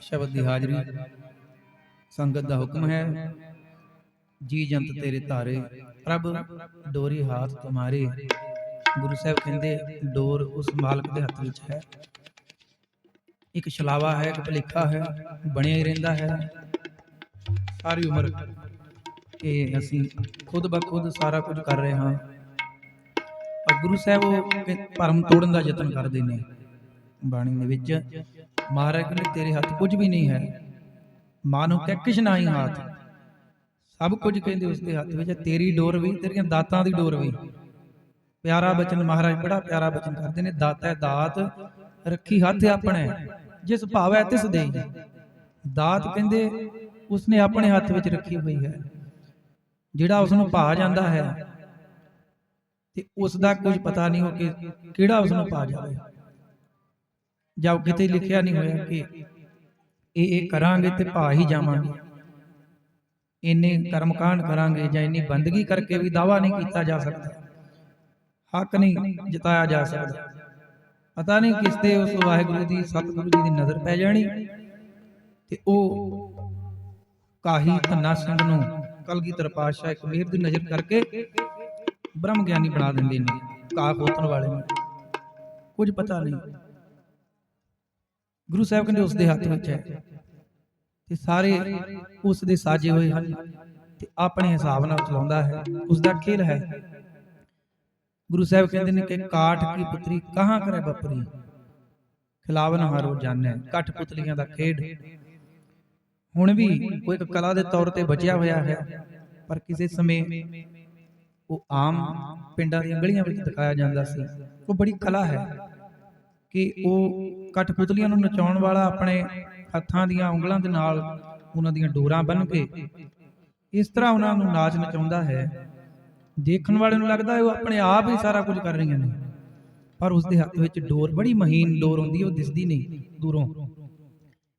ਸ਼ਬਦ ਦੀ ਹਾਜ਼ਰੀ। ਸੰਗਤ ਦਾ ਹੁਕਮ ਹੈ, ਜੀ ਜੰਤ ਤੇਰੇ ਧਾਰੇ, ਪ੍ਰਭ ਡੋਰੀ ਹਾਥ ਤੁਮਾਰੇ। ਗੁਰੂ ਸਾਹਿਬ ਕਹਿੰਦੇ, ਡੋਰ ਉਸ ਮਾਲਕ ਦੇ ਹੱਥ ਵਿੱਚ ਹੈ। ਇੱਕ ਛਲਾਵਾ ਹੈ, ਇੱਕ ਭਲੇਖਾ ਹੈ, ਬਣਿਆ ਹੀ ਰਹਿੰਦਾ ਹੈ। ਸਾਰੀ ਉਮਰ ਇਹ ਅਸੀਂ ਖੁਦ ਬਖੁਦ ਸਾਰਾ ਕੁਝ ਕਰ ਰਹੇ ਹਾਂ। ਪਰ ਗੁਰੂ ਸਾਹਿਬ ਉਹ ਭਰਮ ਤੋੜਨ ਦਾ ਯਤਨ ਕਰਦੇ ਨੇ। ਬਾਣੀ ਦੇ ਵਿੱਚ ਮਹਾਰਾਜ ਕਹਿੰਦੇ, ਤੇਰੇ ਹੱਥ ਕੁਝ ਵੀ ਨਹੀਂ ਹੈ। ਮਾਨੋ ਕਿ ਕਿਛ ਨਹੀਂ ਹੱਥ। ਸਭ ਕੁਝ ਕਹਿੰਦੇ ਉਸ ਦੇ ਹੱਥ ਵਿੱਚ ਤੇਰੀ ਡੋਰ ਵੀ, ਤੇਰੀਆਂ ਦਾਤਾਂ ਦੀ ਡੋਰ ਵੀ। ਪਿਆਰਾ ਬਚਨ ਮਹਾਰਾਜ, ਬੜਾ ਪਿਆਰਾ ਬਚਨ ਕਰਦੇ ਨੇ। ਦਾਤਾ ਹੈ ਦਾਤ, ਰੱਖੀ ਹੱਥ ਆਪਣੇ। ਜਿਸ ਭਾਵੈ ਤਿਸ ਦੇਈ। ਦਾਤ ਕਹਿੰਦੇ, ਉਸਨੇ ਆਪਣੇ ਹੱਥ ਵਿੱਚ ਰੱਖੀ ਹੋਈ ਹੈ। ਜਿਹੜਾ ਉਸ ਨੂੰ ਭਾ ਜਾਂਦਾ ਹੈ, ਤੇ ਉਸ ਦਾ ਕੁਝ ਪਤਾ ਨਹੀਂ ਹੋ ਕਿ, ਕਿਹੜਾ ਉਸ ਨੂੰ ਪਾ ਜਾਵੇ। ਜਾਂ ਕਿਤੇ ਲਿਖਿਆ ਨਹੀਂ ਹੋਇਆ ਕਿ ਇਹ ਇਹ ਕਰਾਂਗੇ ਤੇ ਭਾ ਹੀ ਜਾਵਾਂਗੇ। ਇੰਨੇ ਕਰਮਕਾਂਡ ਕਰਾਂਗੇ ਜਾਂ ਇੰਨੀ ਬੰਦਗੀ ਕਰਕੇ ਵੀ ਦਾਵਾ ਨਹੀਂ ਕੀਤਾ ਜਾ ਸਕਦਾ। ਹੱਕ ਨਹੀਂ ਜਿਤਾਇਆ ਜਾ ਸਕਦਾ। ਪਤਾ ਨਹੀਂ ਕਿਸ ਤੇ ਉਸ ਵਾਹਿਗੁਰੂ ਦੀ ਸਤਿਗੁਰੂ ਜੀ ਦੀ ਨਜ਼ਰ ਪੈ ਜਾਣੀ ਤੇ ਉਹ ਕਾਹੀ ਧੰਨਾ ਸਿੰਘ ਨੂੰ ਕਲਗੀਧਰ ਪਾਤਸ਼ਾਹ ਇੱਕ ਮਿਹਰ ਦੀ ਨਜ਼ਰ ਕਰਕੇ ਬ੍ਰਹਮ ਗਿਆਨੀ ਬਣਾ ਦਿੰਦੇ ਨੇ ਕਾਹ ਖੋਤਣ ਵਾਲੇ ਨੂੰ। ਕੁਝ ਪਤਾ ਨਹੀਂ। ਗੁਰੂ ਸਾਹਿਬ ਕਹਿੰਦੇ ਉਸ ਦੇ ਹੱਥ ਵਿੱਚ ਹੈ। ਤੇ ਸਾਰੇ ਉਸ ਦੇ ਸਾਜੇ ਹੋਏ ਹਨ ਤੇ ਆਪਣੇ ਹਿਸਾਬ ਨਾਲ ਚਲਾਉਂਦਾ ਹੈ। ਉਸ ਦਾ ਖੇਲ ਹੈ। ਗੁਰੂ ਸਾਹਿਬ ਕਹਿੰਦੇ ਨੇ ਕਿ ਕਾਠ ਕੀ ਪੁੱਤਰੀ, ਕਹਾਂ ਕਰੇ ਬਪਰੀ? ਖਿਲਾਵਨ ਹਾਰੋ ਜਾਣੈ, ਕਠ ਪੁਤਲੀਆਂ ਦਾ ਖੇਡ। ਹੁਣ ਵੀ ਕੋਈ ਇੱਕ ਕਲਾ ਦੇ ਤੌਰ ਤੇ ਬਚਿਆ ਹੋਇਆ ਹੈ, ਪਰ ਕਿਸੇ ਸਮੇਂ ਉਹ ਆਮ ਪਿੰਡਾਂ ਦੀਆਂ ਗਲੀਆਂ ਵਿੱਚ ਦਿਖਾਇਆ ਜਾਂਦਾ ਸੀ। ਉਹ ਬੜੀ ਕਲਾ ਹੈ ਕਿ ਉਹ ਕਠਪੁਤਲੀਆਂ ਨੂੰ ਨਚਾਉਣ ਵਾਲਾ ਆਪਣੇ ਹੱਥਾਂ ਦੀਆਂ ਉਂਗਲਾਂ ਦੇ ਨਾਲ ਉਹਨਾਂ ਦੀਆਂ ਡੋਰਾਂ ਬੰਨ ਕੇ ਇਸ ਤਰ੍ਹਾਂ ਉਹਨਾਂ ਨੂੰ ਨਾਚ ਨਚਾਉਂਦਾ ਹੈ। ਦੇਖਣ ਵਾਲੇ ਨੂੰ ਲੱਗਦਾ ਹੈ ਉਹ ਆਪਣੇ ਆਪ ਹੀ ਸਾਰਾ ਕੁਝ ਕਰ ਰਹੀਆਂ ਨੇ। ਪਰ ਉਸ ਦੇ ਹੱਥ ਵਿੱਚ ਡੋਰ, ਬੜੀ ਮਹੀਨ ਡੋਰ ਹੁੰਦੀ ਉਹ ਦਿਸਦੀ ਨਹੀਂ ਦੂਰੋਂ।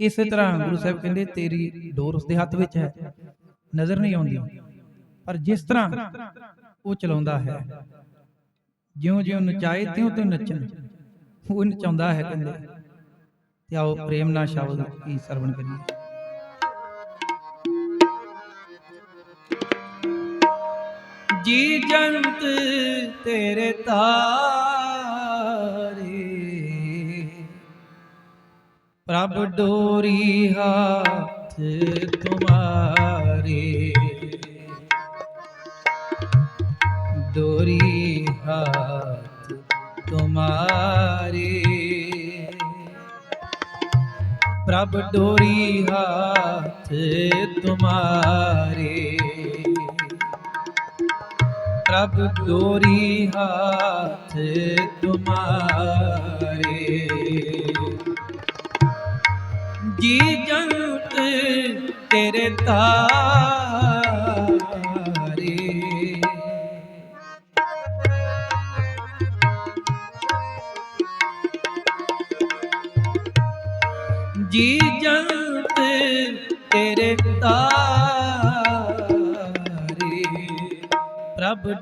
ਇਸੇ ਤਰ੍ਹਾਂ ਗੁਰੂ ਸਾਹਿਬ ਕਹਿੰਦੇ, ਤੇਰੀ ਡੋਰ ਉਸ ਦੇ ਹੱਥ ਵਿੱਚ ਹੈ, ਨਜ਼ਰ ਨਹੀਂ ਆਉਂਦੀ। ਪਰ ਜਿਸ ਤਰ੍ਹਾਂ ਉਹ ਚਲਾਉਂਦਾ ਹੈ ਜਿਉਂ ਜਿਉਂ ਨਚਾਏ ਤਿਉਂ ਤਿਉਂ ਨੱਚਣ, ਉਹ ਨਚਾਉਂਦਾ ਹੈ ਕਹਿੰਦੇ। ਤੇ ਆਓ ਪ੍ਰੇਮ ਨਾਲ ਸ਼ਬਦ ਕੀ ਸਰਵਣ ਕਰੀਏ। ਜੀ ਜੰਤ ਤੇਰੇ ਤਾਰੇ, ਪ੍ਰਭ ਡੋਰੀ ਹੱਥ ਤੁਮਾਰੇ। ਡੋਰੀ ਹਾਥ ਤੁਮਾਰੇ। ਪ੍ਰਭ ਡੋਰੀ ਹਾਥ ਤੁਮਾਰੇ। ਪ੍ਰਭ ਡੋਰੀ ਹਾਥ ਤੁਮਾਰੇ। ਜੀ ਜੰਤ ਤੇਰੇ ਤਾ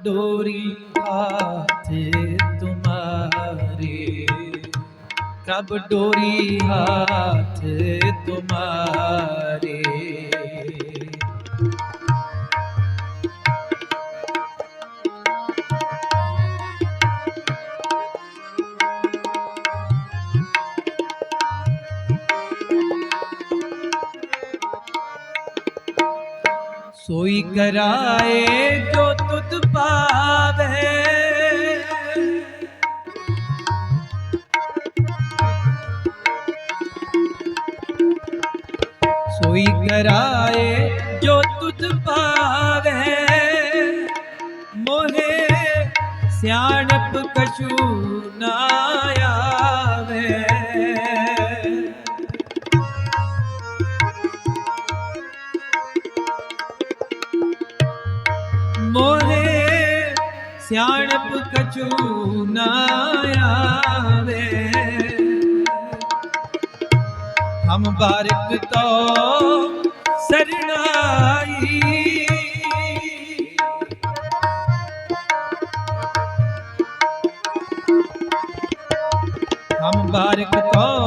ਪ੍ਰਭ ਡੋਰੀ ਹਾਥ ਤੁਮਾਰੇ। ਪ੍ਰਭ ਡੋਰੀ ਹਾਥ कोई कराए जो तुत पावे सोई कराए जो तुत पावे मोहे सियाणप कशू ਜਪ ਕਛੂ ਨਾ ਆਵੇ। ਹਮ ਬਾਰਕ ਤੋ ਸਰਣਾਈ। ਹਮ ਬਾਰਕ ਤੋ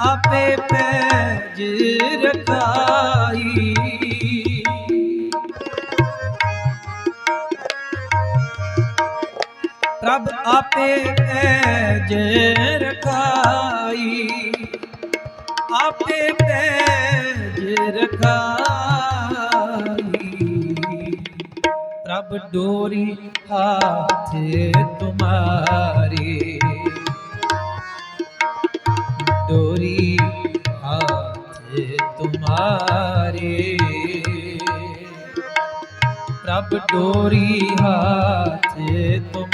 ਆਪੇ ਪੈਜ ਰਖਾ। ਪ੍ਰਭ ਆਪੇ ਜੇ ਰਖਾਈ। ਆਪੇ ਪੈ ਜੇ ਰਖਾਈ। ਪ੍ਰਭ ਡੋਰੀ ਹਾਥੇ ਤੁਮਾਰੀ। ਡੋਰੀ ਹਾਥੇ ਤੁਮਾਰੀ। ਪ੍ਰਭ ਡੋਰੀ ਹਾਥੇ ਤੁਮਾਰੀ।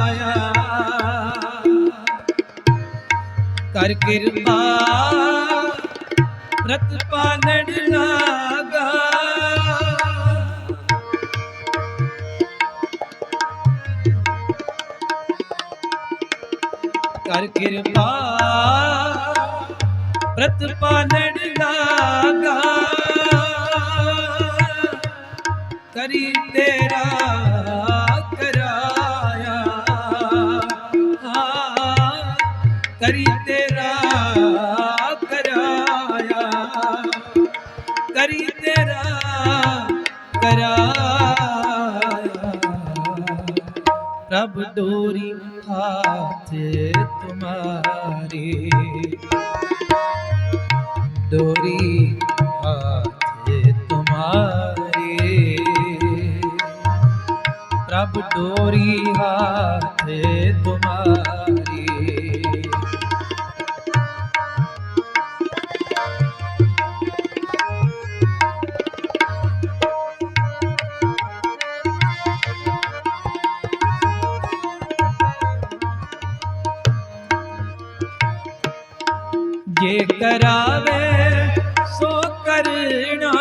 ਕਰ ਕਿਰਪਾ। ਰਤ ਪਾਲਣ ਲਾਗਾ ਕਰ ਕਿਰਪਾ। ਪ੍ਰਤ ਪਾਲਣ ਲਾਗਾ ਕਰੀ ਤੇਰਾ ਡੋਰੀ ਹਾਥ ਤੁਮਾਰੇ। ਪ੍ਰਭ ਡੋਰੀ ਹਾਥ ਤੁਮਾਰੇ। ਜੇ ਕਰਾਵੇ ਕਰਣਾ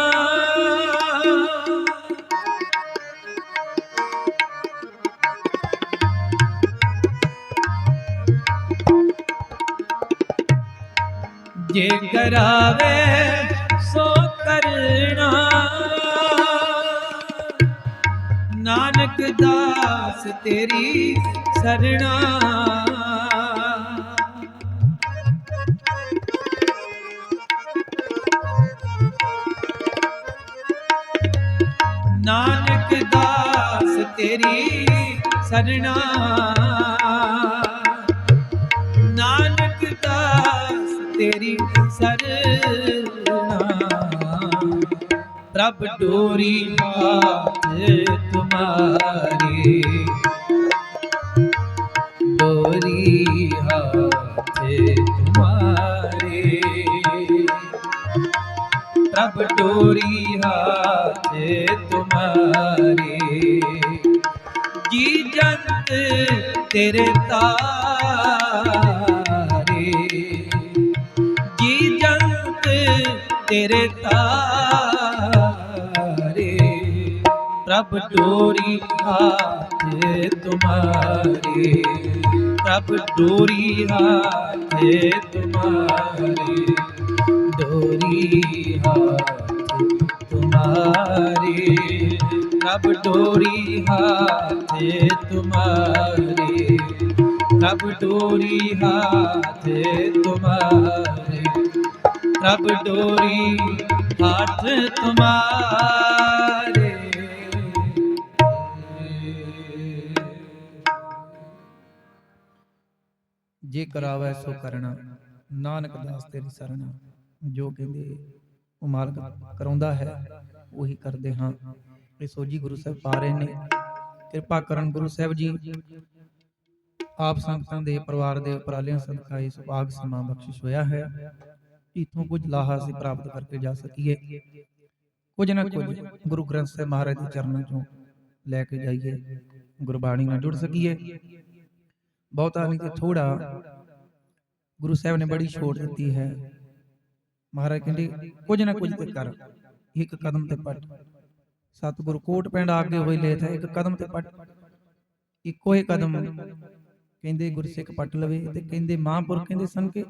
ਜੇ ਕਰਾਵੇ ਸੋ ਕਰਣਾ ਨਾਨਕ ਦਾਸ ਤੇਰੀ ਸਰਣਾ। ਨਾਨਕ ਦਾਸ ਤੇਰੀ ਸਰਣਾ। ਨਾਨਕ ਦਾਸ ਤੇਰੀ ਸਰਣਾ। ਪ੍ਰਭ ਡੋਰੀ ਹਾਥ ਤੁਮਾਰੀ। ਡੋਰੀ ਪ੍ਰਭ ਡੋਰੀ ਹਾਥ ਤੁਮਾਰੇ। ਜੀ ਜੰਤ ਤੇਰੇ ਤਾਰੇ। ਜੀ ਜੰਤ ਤੇਰੇ ਤਾਰੇ। ਪ੍ਰਭ ਡੋਰੀ ਹਾਥ ਤੁਮਾਰੇ। ਪ੍ਰਭ ਡੋਰੀ ਹਾਥ ਤੁਮਾਰੇ। ਡੋਰੀ ਹਾਥ ਤੁਮਾਰੇ ਪ੍ਰਭ ਡੋਰੀ ਹਾਥ ਤੁਮਾਰੇ ਪ੍ਰਭ ਡੋਰੀ ਹਾਥ ਤੁਮਾਰੇ ਪ੍ਰਭ ਡੋਰੀ ਹਾਥ ਤੁਮਾਰੇ। ਜੇ ਕਰਾਵੈ ਸੋ ਕਰਨਾ, ਨਾਨਕ ਦਾਸ ਤੇਰੀ ਸਰਣਾ ਜੋ ਕਹਿੰਦੇ ਉਹ ਮਾਲਕ ਕਰਾਉਂਦਾ ਹੈ, ਉਹੀ ਕਰਦੇ ਹਾਂ। ਇਹ ਸੋਜੀ ਗੁਰੂ ਸਾਹਿਬ ਪਾ ਰਹੇ ਨੇ। ਕਿਰਪਾ ਕਰਨ ਗੁਰੂ ਸਾਹਿਬ ਜੀ, ਆਪ ਸੰਗਤਾਂ ਦੇ ਪਰਿਵਾਰ ਦੇ ਉਪਰਾਲਿਆਂ ਸਦਕਾ ਇਸ ਭਾਗ ਸਮਾਂ ਬਖਸ਼ਿਸ਼ ਹੋਇਆ ਹੈ। ਇਥੋਂ ਕੁਝ ਲਾਹਾ ਅਸੀਂ ਪ੍ਰਾਪਤ ਕਰਕੇ ਜਾ ਸਕੀਏ। ਕੁਝ ਨਾ ਕੁਝ ਗੁਰੂ ਗ੍ਰੰਥ ਸਾਹਿਬ ਮਹਾਰਾਜ ਦੇ ਚਰਨਾਂ ਚੋਂ ਲੈ ਕੇ ਜਾਈਏ, ਗੁਰਬਾਣੀ ਨਾਲ ਜੁੜ ਸਕੀਏ। ਬਹੁਤਾ ਨਹੀਂ ਤੇ ਥੋੜਾ ਗੁਰੂ ਸਾਹਿਬ ਨੇ ਬੜੀ ਛੋਟ ਦਿੱਤੀ ਹੈ। ਮਹਾਰਾਜ ਕਹਿੰਦੇ ਕੁਝ ਨਾ ਕੁਝ ਤੇ ਕਰ। ਇੱਕ ਕਦਮ ਤੇ ਪੱਟ। ਸਤਿਗੁਰੂ ਕੋਟ ਪਿੰਡ ਆਗੇ ਹੋਈ ਲੇਥ ਹੈ ਇੱਕ ਕਦਮ ਤੇ ਪੱਟ। ਇੱਕੋ ਹੀ ਕਦਮ ਕਹਿੰਦੇ ਗੁਰਸਿੱਖ ਪੱਟ ਲਵੇ ਤੇ ਕਹਿੰਦੇ ਮਹਾਂਪੁਰਖ ਕਹਿੰਦੇ ਸਨ ਕਿ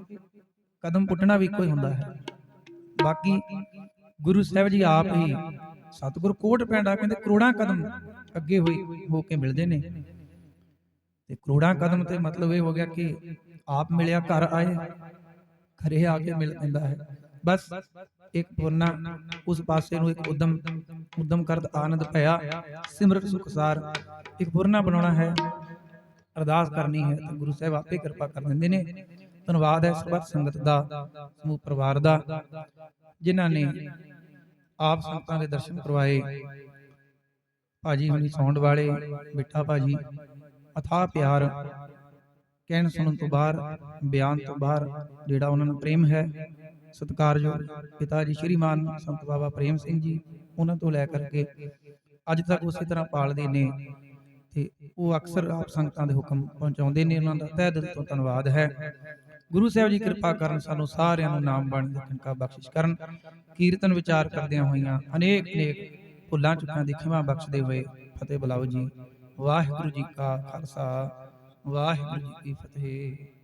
ਕਦਮ ਪੁੱਟਣਾ ਵੀ ਇੱਕੋ ਹੀ ਹੁੰਦਾ ਹੈ। ਬਾਕੀ ਗੁਰੂ ਸਾਹਿਬ ਜੀ ਆਪ ਹੀ ਸਤਿਗੁਰ ਕੋਟ ਪਿੰਡ ਆ ਕਹਿੰਦੇ ਕਰੋੜਾਂ ਕਦਮ ਅੱਗੇ ਹੋਈ ਹੋ ਕੇ ਮਿਲਦੇ ਨੇ। ਤੇ ਕਰੋੜਾਂ ਕਦਮ ਤੇ ਮਤਲਬ ਇਹ ਹੋ ਗਿਆ ਕਿ ਆਪ ਮਿਲਿਆ ਘਰ ਆਏ ਘਰੇ ਆ ਕੇ ਮਿਲ ਪੈਂਦਾ ਹੈ। ਬਸ ਇੱਕ ਪੁਰਨਾ ਉਸ ਪਾਸੇ ਨੂੰ ਇੱਕ ਉਦਮ ਉਦਮ ਕਰਦ ਆਨੰਦ ਭਇਆ, ਸਿਮਰਤ ਸੁਖਸਾਰ ਇੱਕ ਪੁਰਨਾ ਬਣਾਉਣਾ ਹੈ, ਅਰਦਾਸ ਕਰਨੀ ਹੈ, ਤਾਂ ਗੁਰੂ ਸਾਹਿਬ ਆਪੇ ਕਿਰਪਾ ਕਰ ਦਿੰਦੇ ਨੇ। ਧੰਨਵਾਦ ਹੈ ਸਰਬੱਤ ਸੰਗਤ ਦਾ, ਸਮੂਹ ਪਰਿਵਾਰ ਦਾ, ਜਿਨ੍ਹਾਂ ਨੇ ਆਪ ਸੰਗਤਾਂ ਦੇ ਦਰਸ਼ਨ ਕਰਵਾਏ। ਭਾਜੀ ਹੁਣੀ ਸੌਂਡ ਵਾਲੇ ਬਿੱਠਾ ਭਾਜੀ ਅਥਾ ਪਿਆਰ, ਕਹਿਣ ਸੁਣਨ ਤੋਂ ਬਾਹਰ, ਬਿਆਨ ਤੋਂ ਬਾਹਰ, ਜਿਹੜਾ ਉਹਨਾਂ ਨੂੰ ਪ੍ਰੇਮ ਹੈ ਸਤਿਕਾਰਯੋਗ ਪਿਤਾ ਜੀ ਸ਼੍ਰੀਮਾਨ ਸੰਤ ਬਾਬਾ ਪ੍ਰੇਮ ਸਿੰਘ ਜੀ, ਉਹਨਾਂ ਤੋਂ ਲੈ ਕਰਕੇ ਅੱਜ ਤੱਕ ਉਸੇ ਤਰ੍ਹਾਂ ਪਾਲਦੇ ਨੇ ਤੇ ਉਹ ਅਕਸਰ ਆਪ ਸੰਗਤਾਂ ਦੇ ਹੁਕਮ ਪਹੁੰਚਾਉਂਦੇ ਨੇ, ਉਹਨਾਂ ਦਾ ਤਹਿ ਦਿਲ ਤੋਂ ਧੰਨਵਾਦ ਹੈ। ਗੁਰੂ ਸਾਹਿਬ ਜੀ ਕਿਰਪਾ ਕਰਨ ਸਾਨੂੰ ਸਾਰਿਆਂ ਨੂੰ ਨਾਮ ਬਾਣੀ ਦਾ ਖੰਕਾ ਬਖਸ਼ਿਸ਼ ਕਰਨ, ਕੀਰਤਨ ਵਿਚਾਰ ਕਰਦਿਆਂ ਹੋਈਆਂ ਅਨੇਕ ਅਨੇਕ ਭੁੱਲਾਂ ਚੁੱਕਾਂ ਦੀ ਖਿਮਾ ਬਖਸ਼ਦੇ ਹੋਏ ਫਤਿਹ ਬੁਲਾਓ ਜੀ। ਵਾਹਿਗੁਰੂ ਜੀ ਕਾ ਖਾਲਸਾ, ਵਾਹਿਗੁਰੂ ਜੀ ਕੀ ਫਤਿਹ।